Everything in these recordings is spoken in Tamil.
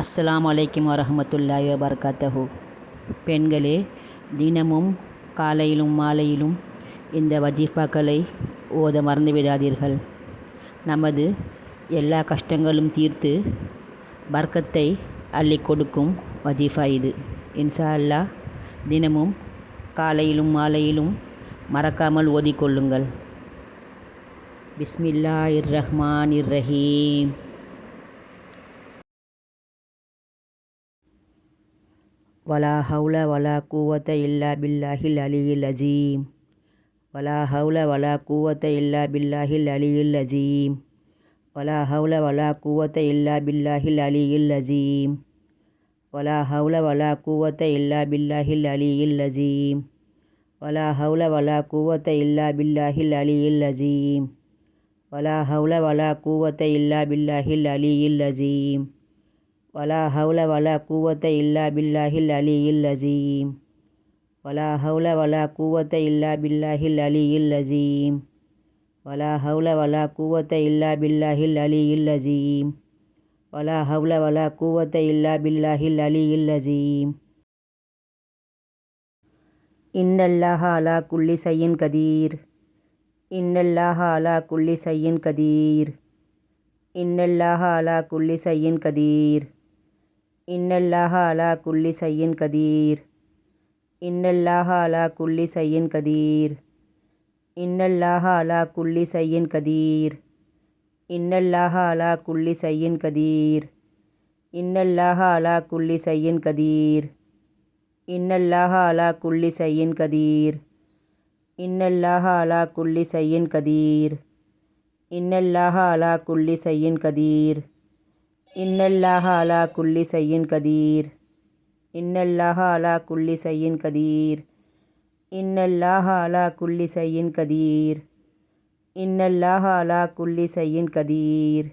அஸ்லாம் அலைக்கும் வரமத்துல்லாய் வபர்கத்தஹு. பெண்களே தினமும் காலையிலும் மாலையிலும் இந்த வஜீஃபாக்களை ஓத மறந்து விடாதீர்கள். நமது எல்லா கஷ்டங்களும் தீர்த்து பர்க்கத்தை அள்ளி கொடுக்கும் வஜீஃபா இது. இன்ஷா அல்லாஹ் தினமும் காலையிலும் மாலையிலும் மறக்காமல் ஓதிக்கொள்ளுங்கள் ரஹ்மான் இர் ரஹீம் வலா ஹவுல வலா கூவத்த இல்லா பில்லாஹில் அலியில் அஜீம் வலா ஹவுல வலா கூவத்த இல்லா பில்லாஹில் அலியில் அஜீம் வலா ஹவுல வலா கூவத்த இல்லா பில்லாஹில் அலியில் அஜீம் வலா ஹவுல வலா கூவத்த இல்லா பில்லாஹில் அலியில் அஜீம் வலா ஹவுல வலா கூவத்த இல்லா பில்லாஹில் அலியில் அஜீம் வலா ஹவுல வலா கூவத்த இல்லா பில்லாஹில் அலியில் அஜீம் வலா ஹவுல வலா கூவத்த இல்லா பில்லாஹில் அலி இல் அசீம் வலா ஹவுல வலா கூவத்த இல்லா பில்லாஹில் அலி இல் அசீம் வலா ஹவுல வலா கூவத்த இல்லா பில்லாஹில் அலி இல் அசீம் வலா ஹவுல வலா கூவத்த இல்லா பில்லாஹில் அலி இல் அசீம் இன்னல்லாஹ அலா குல்லி சையின் கதீர் இன்னல்லாஹ அலா குல்லி சையின் கதீர் இன்னல்லாஹ அலா குல்லி சையின் கதீர் இன்னல்லாஹ அலா குல்லி சையின் கதீர். இன்னல்லாஹ அலா குல்லி சையின் கதீர். இன்னல்லாஹ அலா குல்லி சையின் கதீர். இன்னல்லாஹ அலா குல்லி சையின் கதீர். இன்னல்லாஹ அலா குல்லி சையின் கதீர். இன்னல்லாஹ அலா குல்லி சையின் கதீர். இன்னல்லாஹ அலா குல்லி சையின் கதீர். இன்னல்லாஹ அலா குல்லி சையின் கதீர். இன்னல்லாஹ அலா குல்லி சையின் கதீர். இன்னல்லாஹ அலா குல்லி சையின் கதீர். இன்னல்லாஹ அலா குல்லி சையின் கதீர். இன்னல்லாஹ அலா குல்லி சையின் கதீர்.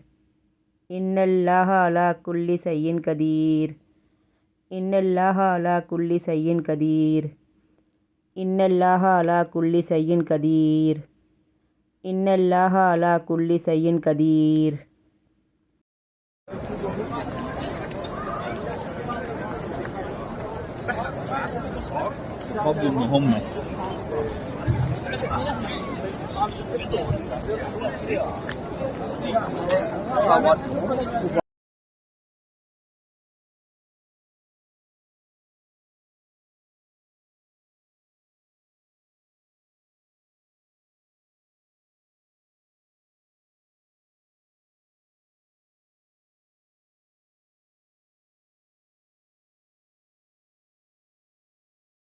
இன்னல்லாஹ அலா குல்லி சையின் கதீர். இன்னல்லாஹ அலா குல்லி சையின் கதீர். இன்னல்லாஹ அலா குல்லி சையின் கதீர். இன்னல்லாஹ அலா குல்லி சையின் கதீர். เขาบินมาห้องไหมเรา